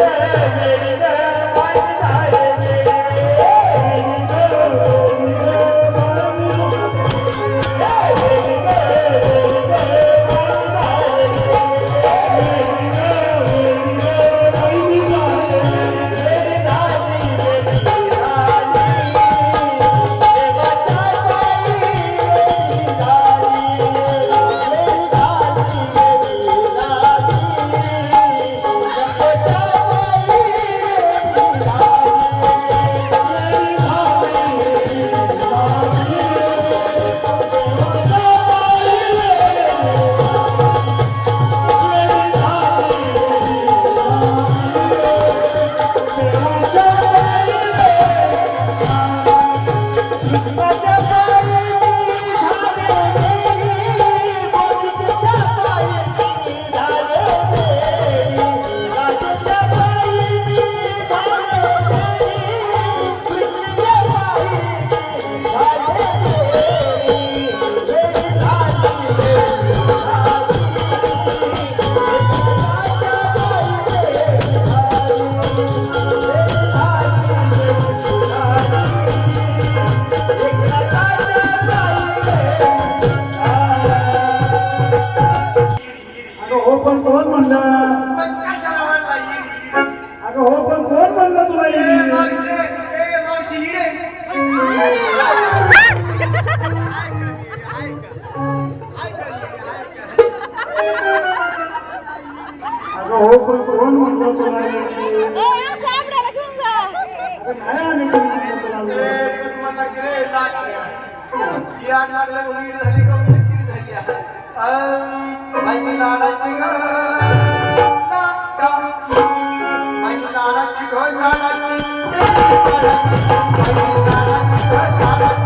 मेरी म्हणलं? अगं हो पण कोण म्हणलं तुला अगं हो पण कोण म्हणलं तुला अगं नाही आम्ही बाई मी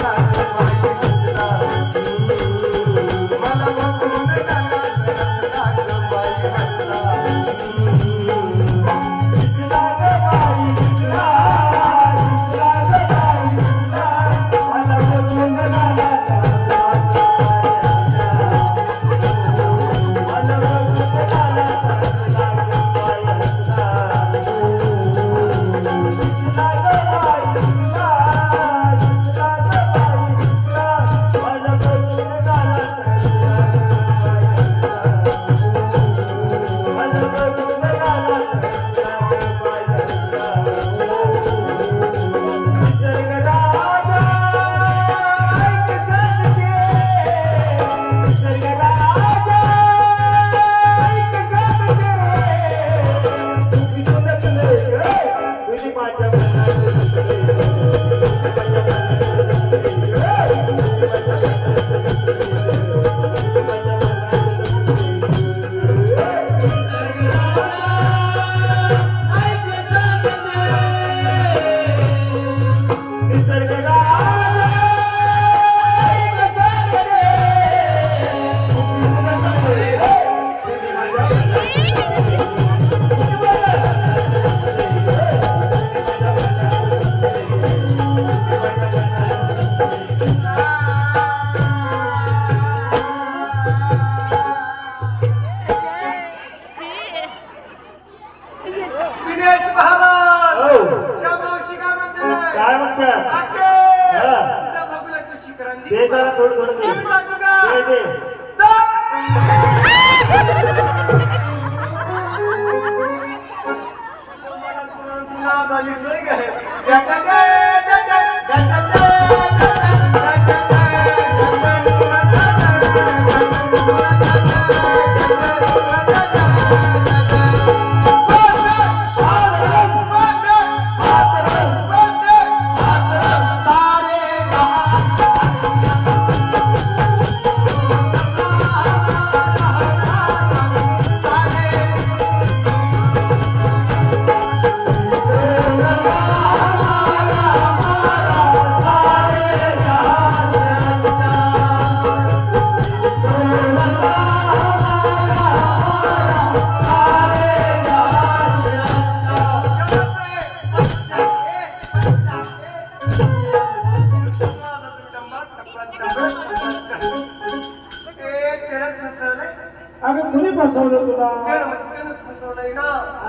पुन्हा- पुन्हा आली सोय काय?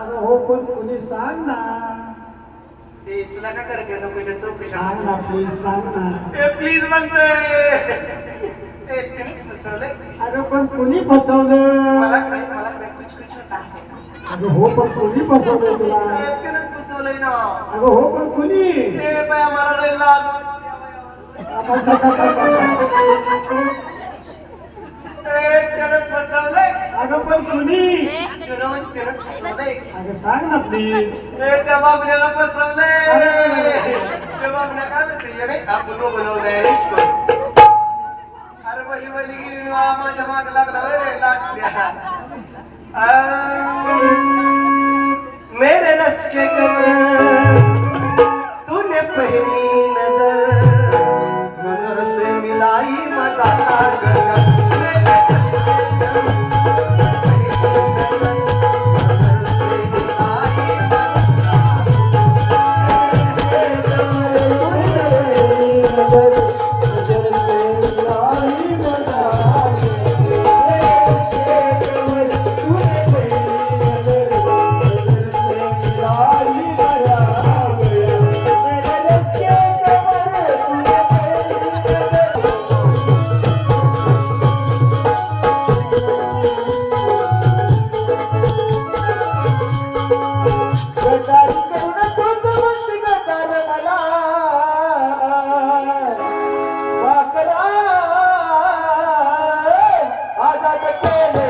अगं हो पण कुणी सांग ना तुला काय कर ग नको इथे चौकशी सांग ना प्लीज सांग ना ए प्लीज म्हणते ए त्यानेच फसवलंय अगं पण कुणी फसवलं मला काय मला काय कुछ कुछ होता अगं हो पण कुणी फसवलं तुला ए त्यानेच फसवलंय ना अगं हो पण कुणी ए बाया मला लय लाज वाटते, बाया, मला ए, अगं पण कुणी? अगं सांग ना प्लीज त्या बाबण्याला फसवलंय. त्या बाबण्या काय म्हणते? आपण बनवलंय अरे बली बली गेली माझ्या माग लागला रे आ, मेरे लश्के तूने मेरे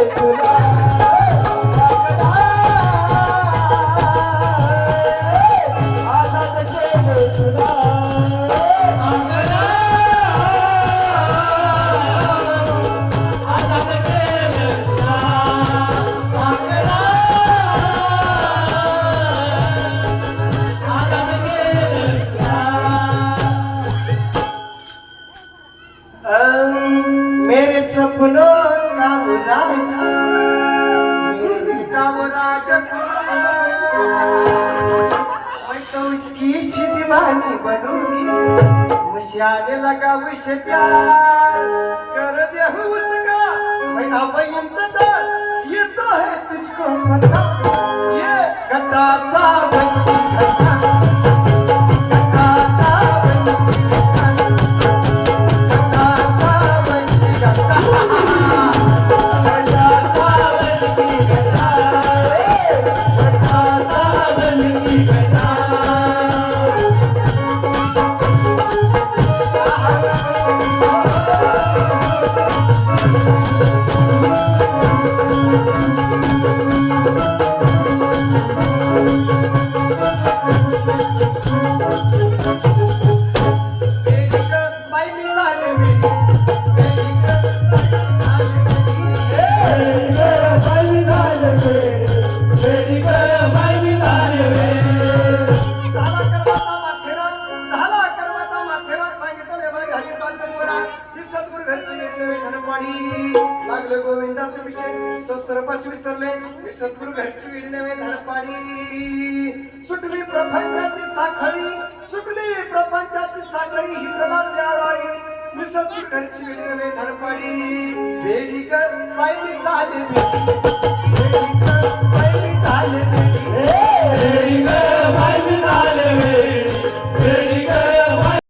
बनूंगी का आने लगा विश प्यार। कर दे हूँ उसका मैं अब इंतजार। ये तो है तुझको पता ये गद्दा सा विसरले मी सद्गुरु घरची विडी नव्हे घरपाडी सुटली प्रपंचाची साखळी सुटली प्रपंचाची साखळी मी सद्गुरु घरची वेडी कर झाले झाले